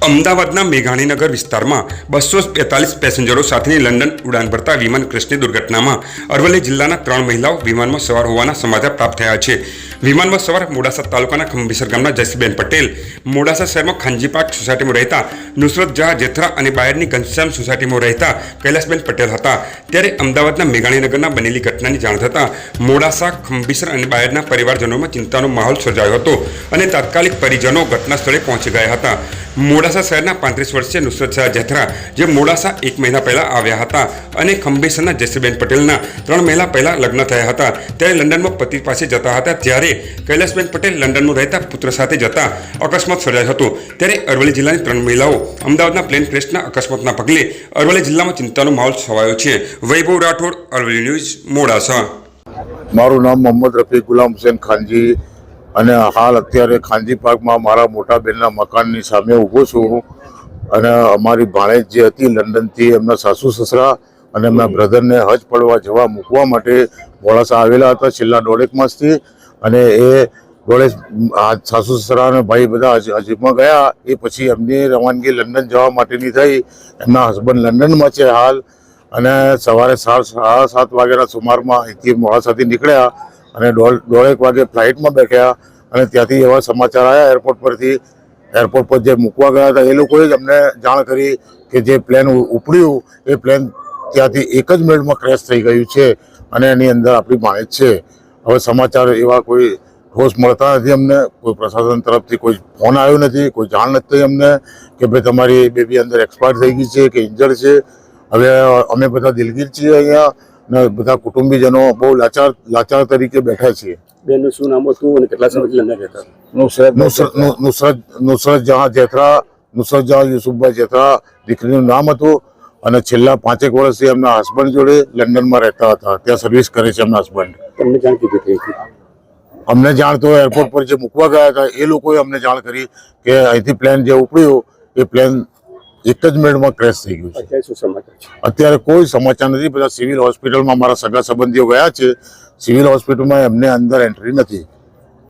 અમદાવાદના મેઘાણીનગર વિસ્તારમાં બસો બેતાલીસ પેસેન્જરો સાથેની લંડન ઉડાન ભરતા વિમાન ક્રેશની દુર્ઘટનામાં અરવલ્લી જિલ્લાના ત્રણ મહિલાઓ વિમાનમાં સવાર હોવાના સમાચાર પ્રાપ્ત થયા છે. વિમાનમાં સવાર મોડાસા તાલુકાના ખંભીસર ગામના જયસીબેન પટેલ, મોડાસા શહેરમાં ખાનજી સોસાયટીમાં રહેતા નુસરત જહા જેથરા અને બાયરની ઘનશ્યામ સોસાયટીમાં રહેતા કૈલાસબેન પટેલ હતા. ત્યારે અમદાવાદના મેઘાણીનગરના બનેલી ઘટનાની જાણ થતાં મોડાસા, ખંભીસર અને બાયરના પરિવારજનોમાં ચિંતાનો માહોલ સર્જાયો હતો અને તાત્કાલિક પરિજનો ઘટના સ્થળે પહોંચી ગયા હતા. મોડાસા શહેરના પાંત્રીસ વર્ષીય નુસરત શાહ જથરા, જે મોડાસા એક મહિના પહેલા આવ્યા હતા અને ખંભેસરના જયસીબેન પટેલના ત્રણ મહિના પહેલા લગ્ન થયા હતા. ત્યારે લંડનમાં પતિ પાસે જતા હતા ત્યારે કૈલાસબેન પટેલ લંડનમાં રહેતા પુત્ર સાથે જતા અકસ્માત સર્જાયો હતો. ત્યારે અરવલ્લી જિલ્લાની ત્રણ મહિલાઓ અમદાવાદના પ્લેન ક્રેશના અકસ્માતના પગલે અરવલ્લી જિલ્લામાં ચિંતાનો માહોલ છવાયો છે. વૈભવ રાઠોડ, અરવલ્લી ન્યૂઝ, મોડાસા. મારું નામ મોહમ્મદ રફી ગુલામ હુસેન ખાનજી અને હાલ અત્યારે ખાનજી પાર્કમાં મારા મોટા બેનના મકાનની સામે ઊભો છું. અને અમારી ભાણેજ જે હતી લંડનથી એમના સાસુ સસરા અને એમના બ્રધરને હજ પડવા જવા મૂકવા માટે મોડાસા આવેલા હતા છેલ્લા દોઢેક માસથી. અને એ દોઢેક સાસુ સસરા અને ભાઈ બધા હજ- હજમાં ગયા. એ પછી એમની રવાનગી લંડન જવા માટેની થઈ. એમના હસબન્ડ લંડનમાં છે હાલ. અને સવારે સાત સાડા સાત વાગ્યાના સુમારમાં અહીંથી મોડાસાથી નીકળ્યા. અને દોઢ દોઢેક વાગે ફ્લાઇટમાં બેઠ્યા. અને ત્યાંથી એવા સમાચાર આવ્યા એરપોર્ટ પરથી. એરપોર્ટ પર જે મૂકવા ગયા હતા એ લોકોએ જ અમને જાણ કરી કે જે પ્લેન ઉપડ્યું એ પ્લેન ત્યાંથી એક જ મિનિટમાં ક્રેશ થઈ ગયું છે અને એની અંદર આપણી માહિત છે. હવે સમાચાર એવા કોઈ ઠોસ મળતા નથી અમને કોઈ પ્રશાસન તરફથી કોઈ ફોન આવ્યો નથી કોઈ જાણ નથી થઈ અમને કે ભાઈ તમારી બેબી અંદર એક્સપાયર થઈ ગઈ છે કે ઇન્જર્ડ છે. હવે અમે બધા દિલગીર છીએ અહીંયા ને બધા કુટુંબીજનો બહુ લાચાર લાચાર તરીકે બેઠા છીએ. બેનનું શું નામ હતું અને કેટલા સમયથી લંડન રહેતા નુસરત નુ- નુસરત નુસરત જહાં જેથરા નુસરત જહાં યુસુફભાઈ જેથરા દીકરીનું નામ હતું. અને છેલ્લા પાંચેક વર્ષથી એમના હસબન્ડ જોડે લંડનમાં રહેતા હતા. ત્યાં સર્વિસ કરે છે એમના હસબન્ડ તમને જાણ કીધી હતી અમને જાણ તો એરપોર્ટ પર જે મૂકવા ગયા હતા એ લોકોએ અમને જાણ કરી કે અહીંથી પ્લેન જે ઉપડ્યું એ પ્લેન એક જ મિનિટમાં ક્રેશ થઈ ગયું છે. અત્યારે કોઈ સમાચાર નથી બધા સિવિલ હોસ્પિટલમાં મારા સગા સંબંધીઓ ગયા છે. સિવિલ હોસ્પિટલમાં એમને અંદર એન્ટ્રી નથી.